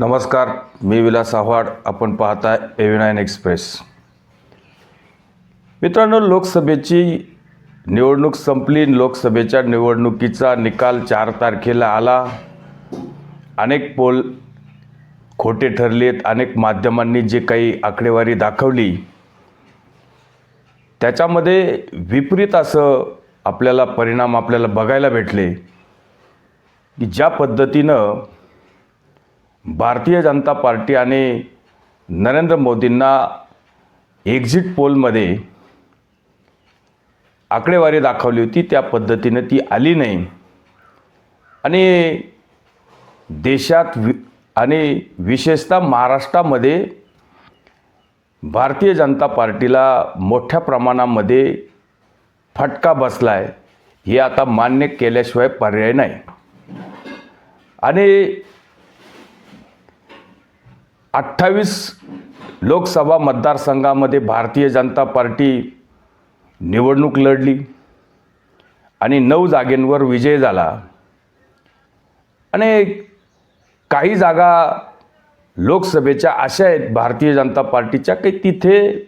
नमस्कार मी विलास आव्हाड. आपण पाहताय एव्ही नाईन एक्सप्रेस मित्रांनो लोकसभेची निवडणूक संपली. लोकसभेच्या निवडणुकीचा निकाल चार तारखेला आला. अनेक पोल खोटे ठरलेत. अनेक माध्यमांनी जे काही आकडेवारी दाखवली त्याच्यामध्ये विपरीत असं आपल्याला परिणाम आपल्याला बघायला भेटले की ज्या पद्धतीनं भारतीय जनता पार्टी आणि नरेंद्र मोदींना एक्झिट पोलमध्ये आकडेवारी दाखवली होती. त्या पद्धतीनं ती आली नाही. आणि देशात वि आणि विशेषतः महाराष्ट्रामध्ये भारतीय जनता पार्टीला मोठ्या प्रमाणामध्ये फटका बसला आहे हे आता मान्य केल्याशिवाय पर्याय नाही. आणि अठ्ठावीस लोकसभा मतदारसंघामध्ये भारतीय जनता पार्टी निवडणूक लढली आणि नऊ जागेंवर विजय झाला. आणि काही जागा लोकसभेच्या अशा आहेत भारतीय जनता पार्टीच्या काही तिथे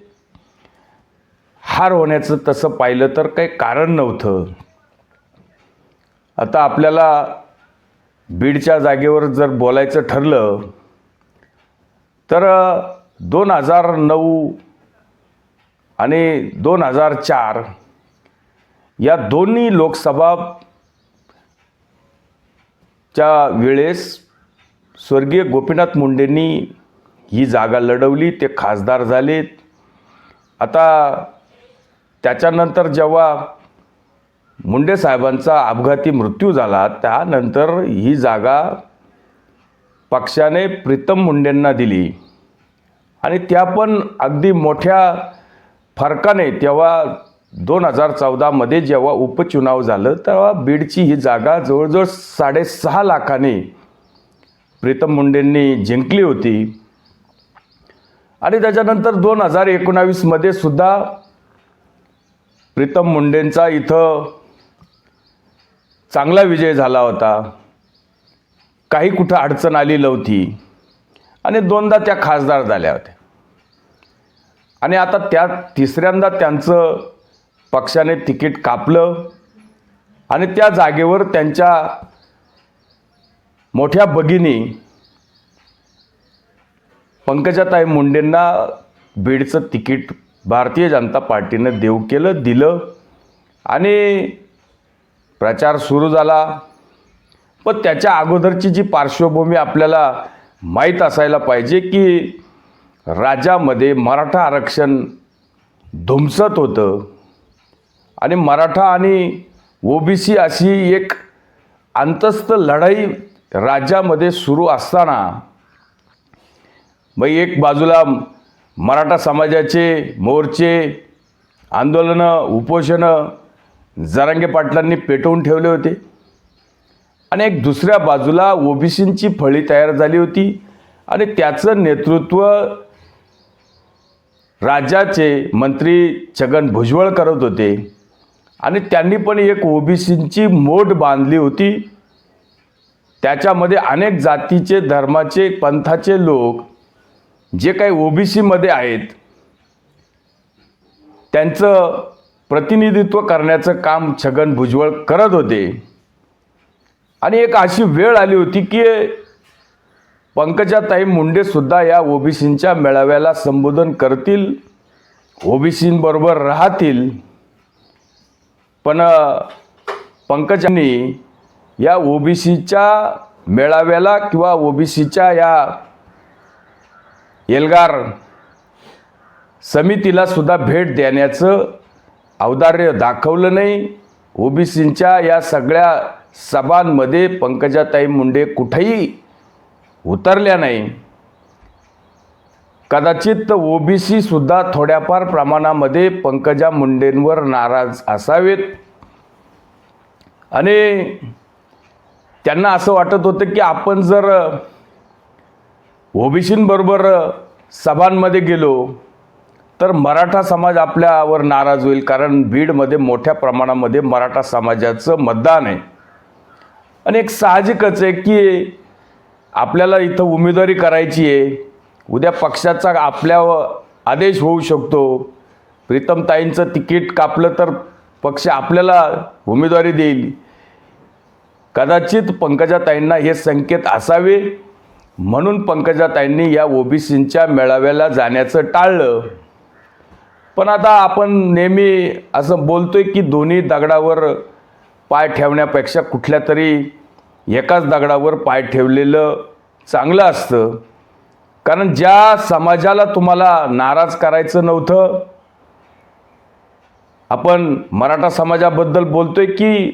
हार होण्याचं तसं पाहिलं तर काही कारण नव्हतं. आता आपल्याला बीडच्या जागेवर जर बोलायचं ठरलं तर दोन हजार नऊ आणि दोन हजार चार या दोन्ही लोकसभा च्या वेळेस स्वर्गीय गोपीनाथ मुंडेंनी ही जागा लढवली ते खासदार झालेत. आता त्याच्यानंतर जेव्हा मुंडे साहेबांचा अपघाती मृत्यू झाला त्यानंतर ही जागा पक्षाने प्रीतम मुंडेंना दिली. आणि त्या पण अगदी मोठ्या फरकाने तेव्हा दोन हजार चौदामध्ये जेव्हा उपचुनाव झालं तेव्हा बीडची ही जागा जवळजवळ साडेसहा लाखाने प्रीतम मुंडेंनी जिंकली होती. आणि त्याच्यानंतर दोन हजार एकोणावीसमध्ये सुद्धा प्रीतम मुंडेंचा इथं चांगला विजय झाला होता. काही कुठं अडचण आली नव्हती आणि दोनदा त्या खासदार झाल्या होत्या. आणि आता त्या तिसऱ्यांदा त्यांचं पक्षाने तिकीट कापलं. आणि त्या जागेवर त्यांच्या मोठ्या भगिनी पंकजाताई मुंडेंना बीडचं तिकीट भारतीय जनता पार्टीनं देऊ केलं दिलं. आणि प्रचार सुरू झाला. पण त्याच्या अगोदरची जी पार्श्वभूमी आपल्याला माहीत असायला पाहिजे की राज्यामध्ये मराठा आरक्षण धुमसत होतं आणि मराठा आणि ओबीसी अशी एक अंतस्थ लढाई राज्यामध्ये सुरू असताना मग एक बाजूला मराठा समाजाचे मोर्चे आंदोलनं उपोषणं जरांगे पाटलांनी पेटवून ठेवले होते. आणि एक दुसऱ्या बाजूला ओबीसींची फळी तयार झाली होती. आणि त्याचं नेतृत्व राज्याचे मंत्री छगन भुजबळ करत होते. आणि त्यांनी पण एक ओबीसींची मोठ बांधली होती. त्याच्यामध्ये अनेक जातीचे धर्माचे पंथाचे लोक जे काही ओबीसीमध्ये आहेत त्यांचं प्रतिनिधित्व करण्याचं काम छगन भुजबळ करत होते. आणि एक अशी वेळ आली होती की पंकजाताई मुंडेसुद्धा या ओबीसींच्या मेळाव्याला संबोधन करतील ओबीसींबरोबर राहतील. पण पंकजांनी या ओबीसीच्या मेळाव्याला किंवा ओबीसीच्या या एल्गार समितीला सुद्धा भेट देण्याचं औदार्य दाखवलं नाही. ओबीसींच्या या सगळ्या सभांमध्ये पंकजाताई मुंडे कुठेही उतरल्या नाही. कदाचित ओबीसी सुद्धा थोड्याफार प्रमाणामध्ये पंकजा मुंडेंवर नाराज असावेत. आणि त्यांना असं वाटत होतं की आपण जर ओबीसींबरोबर सभांमध्ये गेलो तर मराठा समाज आपल्यावर नाराज होईल कारण बीडमध्ये मोठ्या प्रमाणामध्ये मराठा समाजाचं मतदान आहे. आणि एक साहजिकच आहे की आपल्याला इथं उमेदवारी करायची आहे. उद्या पक्षाचा आपल्यावर आदेश होऊ शकतो. प्रीतमताईंचं तिकीट कापलं तर पक्ष आपल्याला उमेदवारी देईल. कदाचित पंकजाताईंना हे संकेत असावे. म्हणून पंकजाताईंनी या ओबीसींच्या मेळाव्याला जाण्याचं टाळलं. पण आता आपण नेहमी असं बोलतोय की दोन्ही दगडावर पाय ठेवण्यापेक्षा कुठल्या तरी एकाच दगडावर पाय ठेवलेलं चांगलं असतं. कारण ज्या समाजाला तुम्हाला नाराज करायचं नव्हतं आपण मराठा समाजाबद्दल बोलतोय की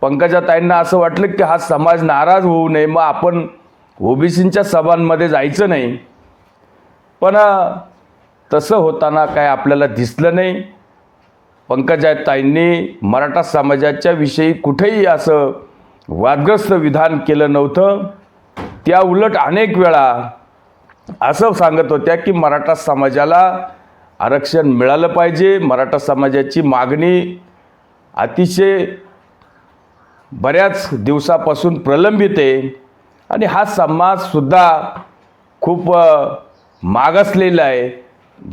पंकजाताईंना असं वाटलं की हा समाज नाराज होऊ नये मग आपण ओबीसींच्या सभांमध्ये जायचं नाही. पण तसं होताना काय आपल्याला दिसलं नाही. पंकजाताईंनी मराठा समाजाच्या विषयी कुठेही असं वादग्रस्त विधान केलं नव्हतं. त्या उलट अनेक वेळा असं सांगत होत्या की मराठा समाजाला आरक्षण मिळालं पाहिजे. मराठा समाजाची मागणी अतिशय बऱ्याच दिवसापासून प्रलंबित आहे. आणि हा समाजसुद्धा खूप मागसलेला मागासलेला आहे.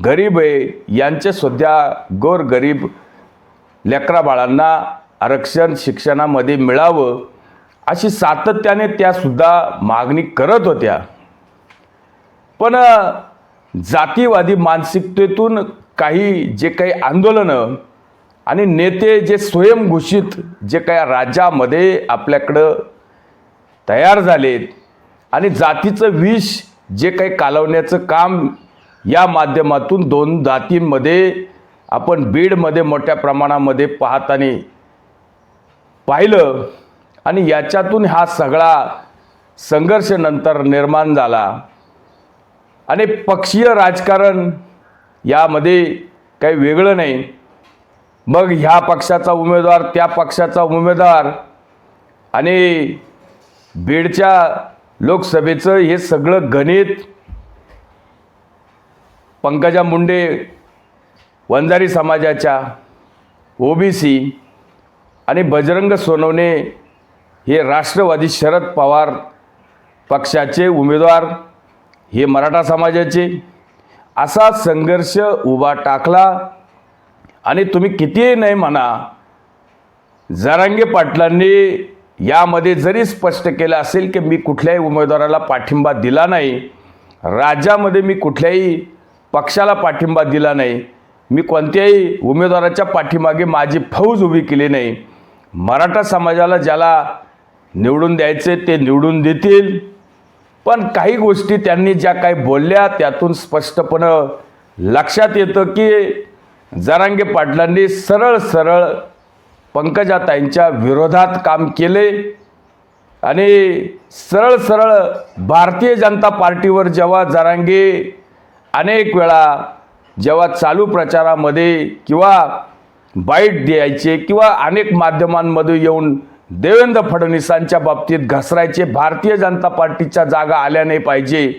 गरीब आहे. यांचे सुद्धा गोरगरीब लेकरा बाळांना आरक्षण शिक्षणामध्ये मिळावं अशी सातत्याने त्यासुद्धा मागणी करत होत्या. पण जातीवादी मानसिकतेतून काही जे काही आंदोलनं आणि नेते जे स्वयंघोषित जे काही राज्यामध्ये आपल्याकडं तयार झालेत आणि जातीचं विष जे काही कालवण्याचं काम या माध्यमातून दोन जातींमध्ये आपण बीडमध्ये मोठ्या प्रमाणामध्ये पाहताना पाहिलं आणि याच्यातून हा सगळा संघर्ष नंतर निर्माण झाला. आणि पक्षीय राजकारण यामध्ये काही वेगळं नाही. मग ह्या पक्षाचा उमेदवार त्या पक्षाचा उमेदवार आणि बीडच्या लोकसभेचं हे सगळं गणित. पंकजा मुंडे वंजारी समाजाच्या ओबीसी आणि बजरंग सोनवणे हे राष्ट्रवादी शरद पवार पक्षाचे उमेदवार हे मराठा समाजाचे. असा संघर्ष उभा टाकला आणि तुम्ही कितीही नाही म्हणा जरांगे पाटलांनी यामध्ये जरी स्पष्ट केलं असेल की मी कुठल्याही उमेदवाराला पाठिंबा दिला नाही राज्यामध्ये मी कुठल्याही पक्षाला पाठिंबा दिला नाही मी कोणत्याही उमेदवाराच्या पाठीमागे माझी फौज उभी केली नाही. मराठा समाजाला ज्याला निवडून द्यायचे ते निवडून देतील. पण काही गोष्टी त्यांनी ज्या काही बोलल्या त्यातून स्पष्टपणं लक्षात येतं की जरांगे पाटलांनी सरळ सरळ पंकजाताईंच्या विरोधात काम केले आणि सरळ सरळ भारतीय जनता पार्टीवर जेव्हा जरांगे अनेक वेळा जेव्हा चालू प्रचारामध्ये किंवा बाईट द्यायचे किंवा अनेक माध्यमांमध्ये येऊन देवेंद्र फडणवीसांच्या बाबतीत घसरायचे भारतीय जनता पार्टीच्या जागा आल्या नाही पाहिजे.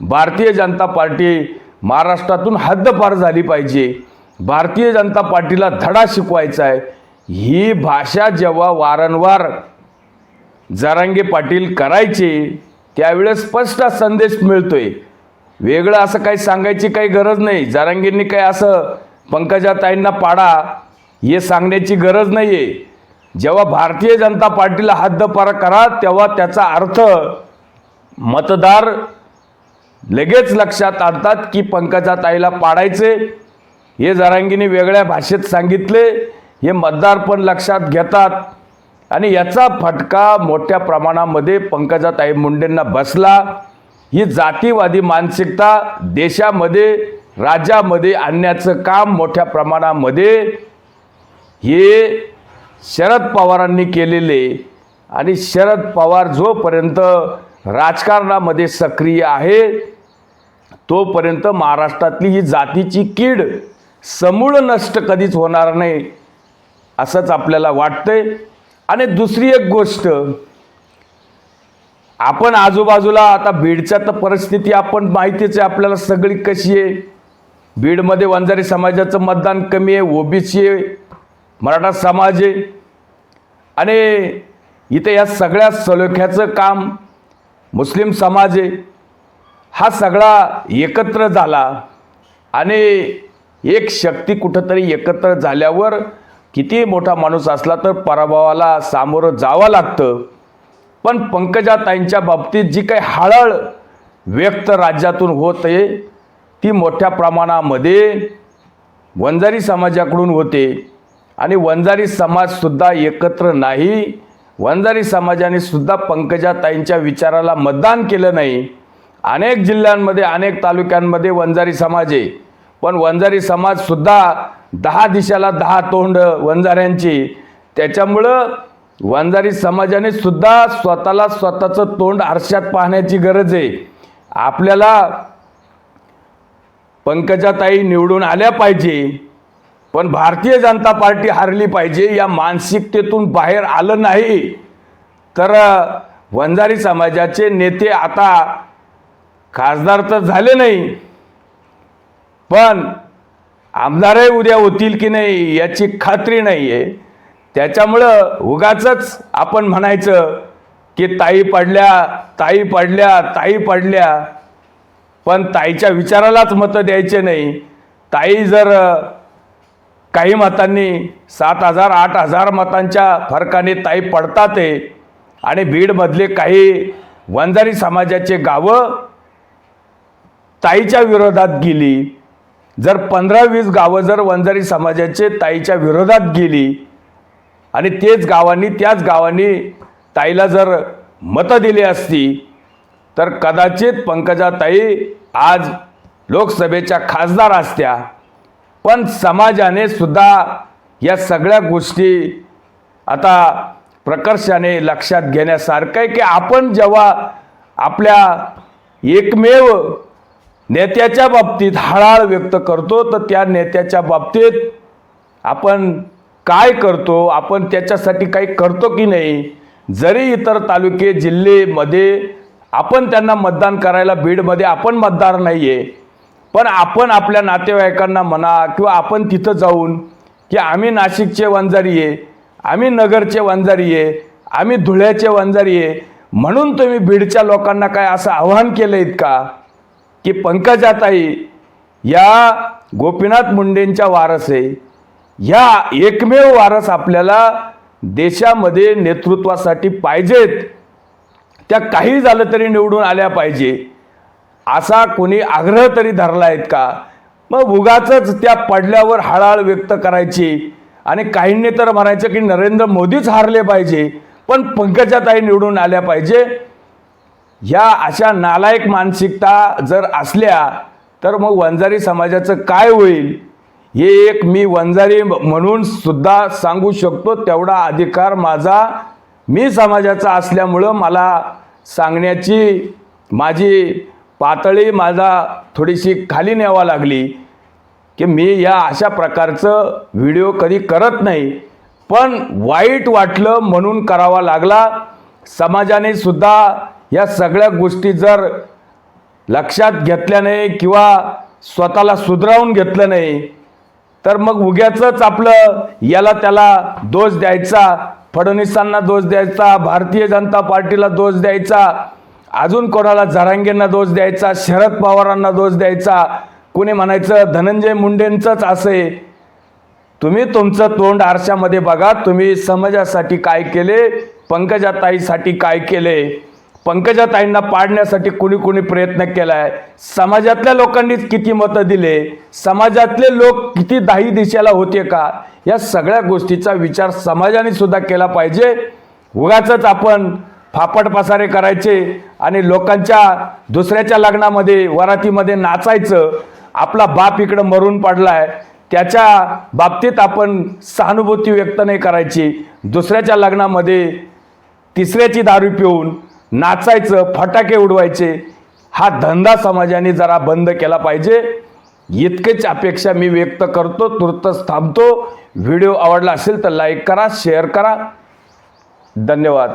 भारतीय जनता पार्टी महाराष्ट्रातून हद्दपार झाली पाहिजे. भारतीय जनता पार्टीला धडा शिकवायचा आहे. ही भाषा जेव्हा वारंवार जरांगे पाटील करायचे त्यावेळेस स्पष्ट संदेश मिळतोय. वेगळं असं काही सांगायची काही गरज नाही. जारांगींनी काही असं पंकजाताईंना पाडा हे सांगण्याची गरज नाही आहे जेव्हा भारतीय जनता पार्टीला हद्दपार करा तेव्हा त्याचा अर्थ मतदार लगेच लक्षात आणतात की पंकजाताईला पाडायचे. हे जारांगीने वेगळ्या भाषेत सांगितले. हे मतदार पण लक्षात घेतात. आणि याचा फटका मोठ्या प्रमाणामध्ये पंकजाताई मुंडेंना बसला. ही जातीवादी मानसिकता देशामध्ये राज्यामध्ये आणण्याचं काम मोठ्या प्रमाणामध्ये हे शरद पवारांनी केलेले आणि शरद पवार जोपर्यंत राजकारणामध्ये सक्रिय आहे तोपर्यंत महाराष्ट्रातली ही जातीची कीड समूळ नष्ट कधीच होणार नाही असंच आपल्याला वाटतंय. आणि दुसरी एक गोष्ट आपण आजूबाजूला आता बीडच्या तर परिस्थिती आपण माहितीच आहे आपल्याला सगळी कशी आहे. बीडमध्ये वंजारी समाजाचं मतदान कमी आहे ओबीसी आहे मराठा समाज आहे. आणि इथे या सगळ्या सलोख्याचं काम मुस्लिम समाज आहे. हा सगळा एकत्र झाला आणि एक शक्ती कुठंतरी एकत्र झाल्यावर किती मोठा माणूस असला तर पराभवाला सामोरं जावं लागतं. पण पंकजाताईंच्या बाबतीत जी काही हळहळ व्यक्त राज्यातून होत आहे ती मोठ्या प्रमाणामध्ये वंजारी समाजाकडून होते. आणि वंजारी समाजसुद्धा एकत्र नाही. वंजारी समाजाने सुद्धा पंकजाताईंच्या विचाराला मतदान केलं नाही. अनेक जिल्ह्यांमध्ये अनेक तालुक्यांमध्ये वंजारी समाज आहे. पण वंजारी समाजसुद्धा दहा दिशाला दहा तोंड वंजाऱ्यांची. त्याच्यामुळं वंजारी समाजाने सुद्धा स्वतःला स्वतःचं तोंड आरशात पाहण्याची गरज आहे. आपल्याला पंकजाताई निवडून आल्या पाहिजे पण भारतीय जनता पार्टी हारली पाहिजे या मानसिकतेतून बाहेर आलं नाही. तर वंजारी समाजाचे नेते आता खासदार तर झाले नाही पण आमदारही उद्या होतील की नाही याची खात्री नाही आहे त्याच्यामुळं उगाच आपण म्हणायचं की ताई पडल्या ताई पडल्या ताई पडल्या. पण ताईच्या विचारालाच मतं द्यायचे नाही. ताई जर काही मतांनी सात हजार आठ हजार मतांच्या फरकाने ताई पडतात आहे आणि बीडमधले काही वंजारी समाजाचे गावं ताईच्या विरोधात गेली जर पंधरा वीस गावं जर वंजारी समाजाचे ताईच्या विरोधात गेली आणि तेच गावांनी त्याच गावांनी ताईला जर मतं दिली असती तर कदाचित पंकजाताई आज लोकसभेच्या खासदार असत्या. पण समाजाने सुद्धा या सगळ्या गोष्टी आता प्रकर्षाने लक्षात घेण्यासारखं आहे की आपण जेव्हा आपल्या एकमेव नेत्याच्या बाबतीत हळाळ व्यक्त करतो तर त्या नेत्याच्या बाबतीत आपण काय करतो आपण त्याच्यासाठी काही करतो की नाही? जरी इतर तालुके जिल्हेमध्ये आपण त्यांना मतदान करायला बीडमध्ये आपण मतदार नाही आहे पण आपण आपल्या नातेवाईकांना म्हणा किंवा आपण तिथं जाऊन की आम्ही नाशिकचे वंजारी आहे आम्ही नगरचे वंजारी आहे आम्ही धुळ्याचे वंजारी आहे म्हणून तुम्ही बीडच्या लोकांना काय असं आव्हान केलं आहेत का? की पंकजाताई या गोपीनाथ मुंडेंच्या वारस आहे. ह्या एकमेव वारस आपल्याला देशामध्ये नेतृत्वासाठी पाहिजेत. त्या काही झालं तरी निवडून आल्या पाहिजे. असा कोणी आग्रह तरी धरला आहेत का? मग उगाच त्या पडल्यावर हळहळ व्यक्त करायची आणि काहींनी तर म्हणायचं की नरेंद्र मोदीच हारले पाहिजे पण पंकजाताई निवडून आल्या पाहिजे. ह्या अशा नालायक मानसिकता जर असल्या तर मग वंजारी समाजाचं काय होईल? हे एक मी वंजारी म्हणून सुद्धा सांगू शकतो तेवढा अधिकार माझा मी समाजाचा असल्यामुळं मला सांगण्याची माझी पातळी माझा थोडीशी खाली न्यावा लागली की मी या अशा प्रकारचं व्हिडिओ कधी करत नाही पण वाईट वाटलं म्हणून करावा लागला. समाजाने सुद्धा या सगळ्या गोष्टी जर लक्षात घेतल्या नाही किंवा स्वतःला सुधरावून घेतलं नाही तर मग उग्याचंच आपलं याला त्याला दोष द्यायचा फडणवीसांना दोष द्यायचा भारतीय जनता पार्टीला दोष द्यायचा अजून कोणाला झरांगेंना दोष द्यायचा शरद पवारांना दोष द्यायचा कोणी म्हणायचं धनंजय मुंडेंचंच असे. तुम्ही तुमचं तोंड आरशामध्ये बघा तुम्ही समाजासाठी काय केले पंकजाताईसाठी काय केले. पंकजाताईंना पाडण्यासाठी कुणी कुणी प्रयत्न केला आहे समाजातल्या लोकांनीच किती मतं दिले? समाजातले लोक किती दाही दिशेला होते का? या सगळ्या गोष्टीचा विचार समाजाने सुद्धा केला पाहिजे. उगाच आपण फापट पसारे करायचे आणि लोकांच्या दुसऱ्याच्या लग्नामध्ये वरातीमध्ये नाचायचं. आपला बाप इकडं मरून पडलाय. त्याच्या बाबतीत आपण सहानुभूती व्यक्त नाही करायची. दुसऱ्याच्या लग्नामध्ये तिसऱ्याची दारू पिऊन नाचायचं फटाके उडवायचे हा धंदा समाजाने जरा बंद केला पाहिजे. इतकेच अपेक्षा मी व्यक्त करतो तुर्तच थांबतो. व्हिडिओ आवडला असेल तर लाईक करा शेअर करा. धन्यवाद.